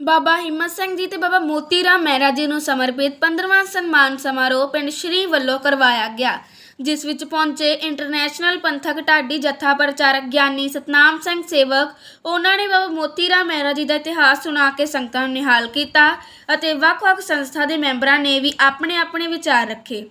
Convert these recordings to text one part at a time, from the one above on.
ਬਾਬਾ ਹਿੰਮਤ ਸਿੰਘ ਜੀ ਤੇ ਬਾਬਾ ਮੋਤੀ ਰਾਮ ਮਹਿਰਾ ਜੀ ਨੂੰ ਸਮਰਪਿਤ 15ਵਾਂ ਸਨਮਾਨ ਸਮਾਰੋਹ ਪਿੰਡ ਸ਼੍ਰੀ ਵੱਲੋਂ ਕਰਵਾਇਆ ਗਿਆ, ਜਿਸ ਵਿੱਚ ਪਹੁੰਚੇ ਇੰਟਰਨੈਸ਼ਨਲ ਪੰਥਕ ਢਾਡੀ ਜਥਾ ਪ੍ਰਚਾਰਕ ਗਿਆਨੀ ਸਤਨਾਮ ਸਿੰਘ ਸੇਵਕ, ਉਹਨਾਂ ਨੇ ਬਾਬਾ ਮੋਤੀ ਰਾਮ ਮਹਿਰਾ ਜੀ ਦਾ ਇਤਿਹਾਸ ਸੁਣਾ ਕੇ ਸੰਗਤਾਂ ਨੂੰ ਨਿਹਾਲ ਕੀਤਾ ਅਤੇ ਵੱਖ-ਵੱਖ ਸੰਸਥਾ ਦੇ ਮੈਂਬਰਾਂ ਨੇ ਵੀ ਆਪਣੇ ਆਪਣੇ ਵਿਚਾਰ ਰੱਖੇ।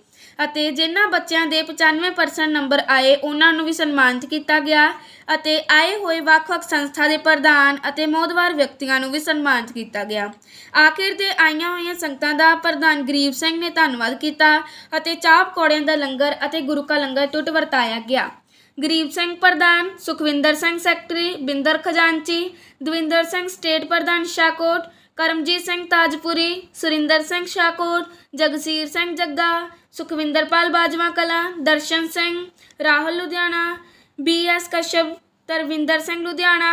ਅਤੇ ਜਿਨ੍ਹਾਂ ਬੱਚਿਆਂ ਦੇ 95% ਨੰਬਰ ਆਏ, ਉਹਨਾਂ ਨੂੰ ਵੀ ਸਨਮਾਨਿਤ ਕੀਤਾ ਗਿਆ ਅਤੇ ਆਏ ਹੋਏ ਵੱਖ-ਵੱਖ ਸੰਸਥਾ ਦੇ ਪ੍ਰਧਾਨ ਅਤੇ ਮੋਦਵਾਰ ਵਿਅਕਤੀਆਂ ਨੂੰ ਵੀ ਸਨਮਾਨਿਤ ਕੀਤਾ ਗਿਆ। ਆਖਿਰ ਤੇ ਆਈਆਂ ਹੋਈਆਂ ਸੰਗਤਾਂ ਦਾ ਪ੍ਰਧਾਨ ਗਰੀਬ ਸਿੰਘ ਨੇ ਧੰਨਵਾਦ ਕੀਤਾ ਅਤੇ ਚਾਹ ਪਕੌੜਿਆਂ ਦਾ ਲੰਗਰ ਅਤੇ ਗੁਰੂ ਕਾ ਲੰਗਰ ਟੁੱਟ ਵਰਤਾਇਆ ਗਿਆ। ਗਰੀਬ ਸਿੰਘ ਪ੍ਰਧਾਨ ਸੁਖਵਿੰਦਰ ਸਿੰਘ ਸੈਕਟਰੀ, ਬਿੰਦਰ ਖਜ਼ਾਨਚੀ, ਦਵਿੰਦਰ ਸਿੰਘ ਸਟੇਟ ਪ੍ਰਧਾਨ Shahkot Karamjit Singh ਤਾਜਪੁਰੀ, Surinder Singh Shahkot Jagsir Singh Jagga, Sukhwinderpal Bajwa Kala, Darshan Singh, Rahul Ludhiana, B BS Kashyap Tarvinder Singh Ludhiana,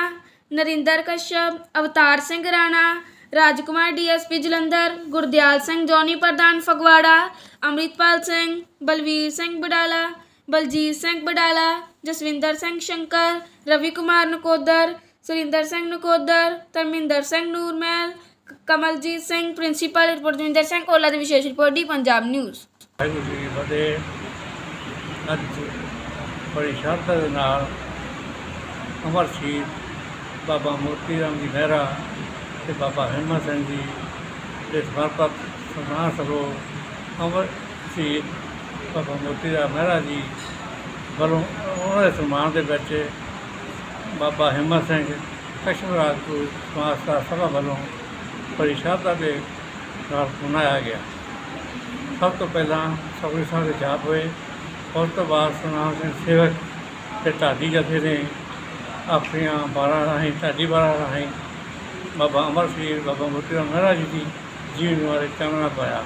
Narinder Kashyap Avtar Singh Rana, Rajkumar DSP Jalandhar, Gurdial Singh Johnny ਪ੍ਰਧਾਨ ਫਗਵਾੜਾ, ਅੰਮ੍ਰਿਤਪਾਲ ਸਿੰਘ, ਬਲਵੀਰ ਸਿੰਘ ਬਡਾਲਾ, ਬਲਜੀਤ ਸਿੰਘ ਬਡਾਲਾ, ਜਸਵਿੰਦਰ ਸਿੰਘ ਸ਼ੰਕਰ, ਰਵੀ ਕੁਮਾਰ ਨਕੋਦਰ, ਸੁਰਿੰਦਰ ਸਿੰਘ ਨਕੋਦਰ, ਧਰਮਿੰਦਰ ਸਿੰਘ ਨੂਰਮਹਿਲ ਕਮਲਜੀਤ ਸਿੰਘ, ਪ੍ਰਿੰਸੀਪਲ ਰਜਿੰਦਰ ਸਿੰਘ, ਕੋਲਾ ਦੀ ਵਿਸ਼ੇਸ਼ report the Punjab news. Waheguru ji ਕੀ ਫਤਿਹ। ਅੱਜ ਬੜੀ ਸ਼ਰਧਾ ਦੇ ਨਾਲ ਅਮਰ ਸ਼ਹੀਦ ਬਾਬਾ ਮੋਤੀ ਰਾਮ ਜੀ ਮਹਿਰਾ ਤੇ ਬਾਬਾ ਹਿੰਮਤ ਸਿੰਘ ਜੀ ਦੇ ਸਮਰਪਿਤ ਸਮਾਨ ਸਭੋ ਅਮਰ ਸ਼ਹੀਦ ਬਾਬਾ ਮੋਤੀ ਰਾਮ ਮਹਿਰਾ ਜੀ ਵੱਲੋਂ ਉਹਨਾਂ ਦੇ ਸਨਮਾਨ ਦੇ ਵਿੱਚ ਬਾਬਾ ਹਿੰਮਤ ਸਿੰਘ, ਕਸ਼ਮੀਰਾਜ ਤੋਂ ਸਮਾਜ ਦਾ ਸਭਾ ਵੱਲੋਂ ਬੜੀ ਸ਼ਰਧਾ ਦੇ ਨਾਲ ਮਨਾਇਆ ਗਿਆ। ਸਭ ਤੋਂ ਪਹਿਲਾਂ ਸਭੇ ਸਾਰੇ ਜਾਪ ਹੋਏ। ਉਸ ਤੋਂ ਬਾਅਦ ਸੁਨਾਮ ਸਿੰਘ ਸੇਵਕ ਤੇ ਢਾਡੀ ਜਥੇ ਨੇ ਆਪਣੀਆਂ ਬਾਰਾਂ ਰਾਹੀਂ, ਢਾਡੀ ਬਾਰਾਂ ਰਾਹੀਂ ਬਾਬਾ ਅਮਰ ਸਿੰਘ ਬਾਬਾ ਮੋਤੀ ਰਾਮ ਮਹਾਰਾਜ ਜੀ ਦੀ ਜੀਵਨ ਬਾਰੇ ਚਾਨਣਾ ਪਾਇਆ।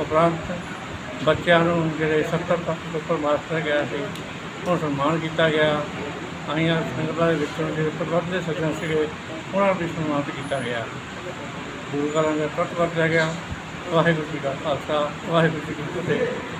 ਉਪਰੰਤ ਬੱਚਿਆਂ ਨੂੰ ਜਿਹੜੇ 70 ਤੱਕ ਉੱਪਰ ਮਾਸਟਰ ਗਿਆ ਸੀ ਉਹ ਸਨਮਾਨ ਕੀਤਾ ਗਿਆ। ਆਈਆਂ ਸੰਗਤਾਂ ਦੇ ਵਿੱਚੋਂ ਜਿਹੜੇ ਪ੍ਰਬੰਧ ਦੇ ਸੱਜਣ ਸੀਗੇ ਉਹਨਾਂ ਨੂੰ ਵੀ ਸਨਮਾਨਿਤ ਕੀਤਾ ਗਿਆ। ਗੁਰੂ ਘਰਾਂ ਦਾ ਟੁੱਟ ਵਰਤਿਆ ਗਿਆ। ਵਾਹਿਗੁਰੂ ਜੀ ਕਾ ਖਾਲਸਾ, ਵਾਹਿਗੁਰੂ ਜੀ ਕੀ ਫਤਿਹ।